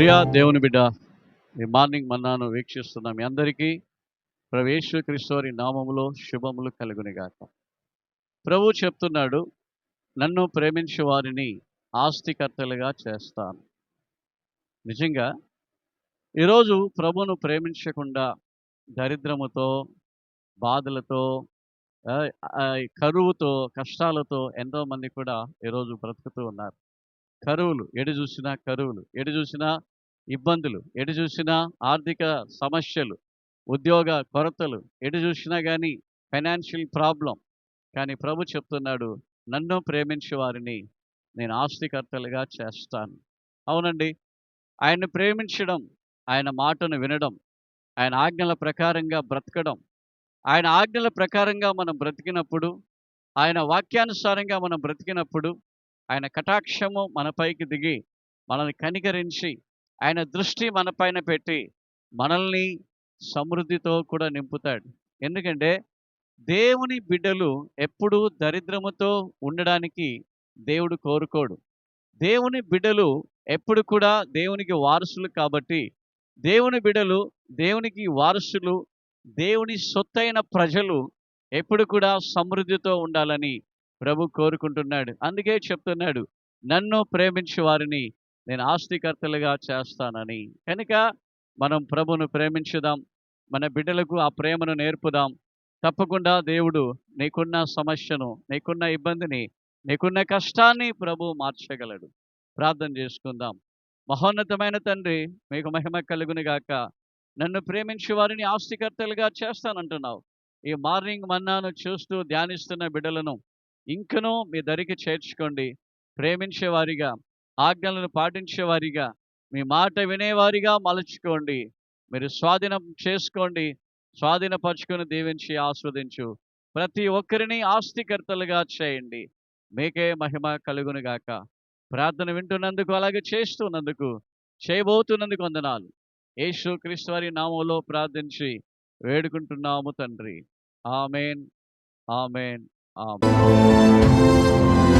ప్రియా దేవుని బిడ్డ ఈ మార్నింగ్ మన్నాను వీక్షిస్తున్న మీ అందరికీ ప్రవేశ క్రీస్తువారి నామములో శుభములు కలుగునిగాక ప్రభు చెప్తున్నాడు నన్ను ప్రేమించే వారిని ఆస్తికర్తలుగా చేస్తాను. నిజంగా ఈరోజు ప్రభును ప్రేమించకుండా దరిద్రముతో బాధలతో కరువుతో కష్టాలతో ఎంతోమంది కూడా ఈరోజు బ్రతుకుతూ ఉన్నారు. కరువులు ఎటు చూసినా కరువులు ఎటు చూసినా ఇబ్బందులు. ఎటు చూసినా ఆర్థిక సమస్యలు ఉద్యోగ కొరతలు ఎటు చూసినా కానీ ఫైనాన్షియల్ ప్రాబ్లం. కానీ ప్రభు చెప్తున్నాడు నన్ను ప్రేమించే వారిని నేను ఆస్తికర్తలుగా చేస్తాను. అవునండి. ఆయన్ని ప్రేమించడం ఆయన మాటను వినడం ఆయన ఆజ్ఞల ప్రకారంగా బ్రతకడం ఆయన ఆజ్ఞల ప్రకారంగా మనం బ్రతికినప్పుడు ఆయన వాక్యానుసారంగా మనం బ్రతికినప్పుడు ఆయన కటాక్షము మనపైకి దిగి మనల్ని కనికరించి ఆయన దృష్టి మనపైన పెట్టి మనల్ని సమృద్ధితో కూడా నింపుతాడు. ఎందుకంటే దేవుని బిడ్డలు ఎప్పుడూ దరిద్రముతో ఉండడానికి దేవుడు కోరుకోడు. దేవుని బిడ్డలు ఎప్పుడు కూడా దేవునికి వారసులు కాబట్టి దేవుని బిడ్డలు దేవునికి వారసులు దేవుని సొత్తైన ప్రజలు ఎప్పుడు కూడా సమృద్ధితో ఉండాలని ప్రభు కోరుకుంటున్నాడు. అందుకే చెప్తున్నాడు నన్ను ప్రేమించే వారిని నేను ఆస్తికర్తలుగా చేస్తానని. కనుక మనం ప్రభును ప్రేమించుదాం. మన బిడ్డలకు ఆ ప్రేమను నేర్పుదాం. తప్పకుండా దేవుడు నీకున్న సమస్యను నీకున్న ఇబ్బందిని నీకున్న కష్టాన్ని ప్రభు మార్చగలడు. ప్రార్థన చేసుకుందాం. మహోన్నతమైన తండ్రి మీకు మహిమ కలుగునిగాక నన్ను ప్రేమించే వారిని ఆస్తికర్తలుగా చేస్తానంటున్నావు. ఈ మార్నింగ్ మన్నాను చూస్తూ ధ్యానిస్తున్న బిడ్డలను ఇంకనూ మీ దరికి చేర్చుకోండి. ప్రేమించేవారిగా ఆజ్ఞలను పాటించేవారిగా మీ మాట వినేవారిగా మలుచుకోండి. మీరు స్వాధీనం చేసుకోండి. స్వాధీనపరచుకొని దీవించి ఆస్వాదించు. ప్రతి ఒక్కరిని ఆస్తికర్తలుగా చేయండి. మీకే మహిమ కలుగునుగాక ప్రార్థన వింటున్నందుకు అలాగే చేస్తున్నందుకు చేయబోతున్నందుకు వందనాలు. యేసు క్రీస్తు వారి నామంలో ప్రార్థించి వేడుకుంటున్నాము తండ్రి. ఆమెన్. ఆమెన్. ఆమెన్.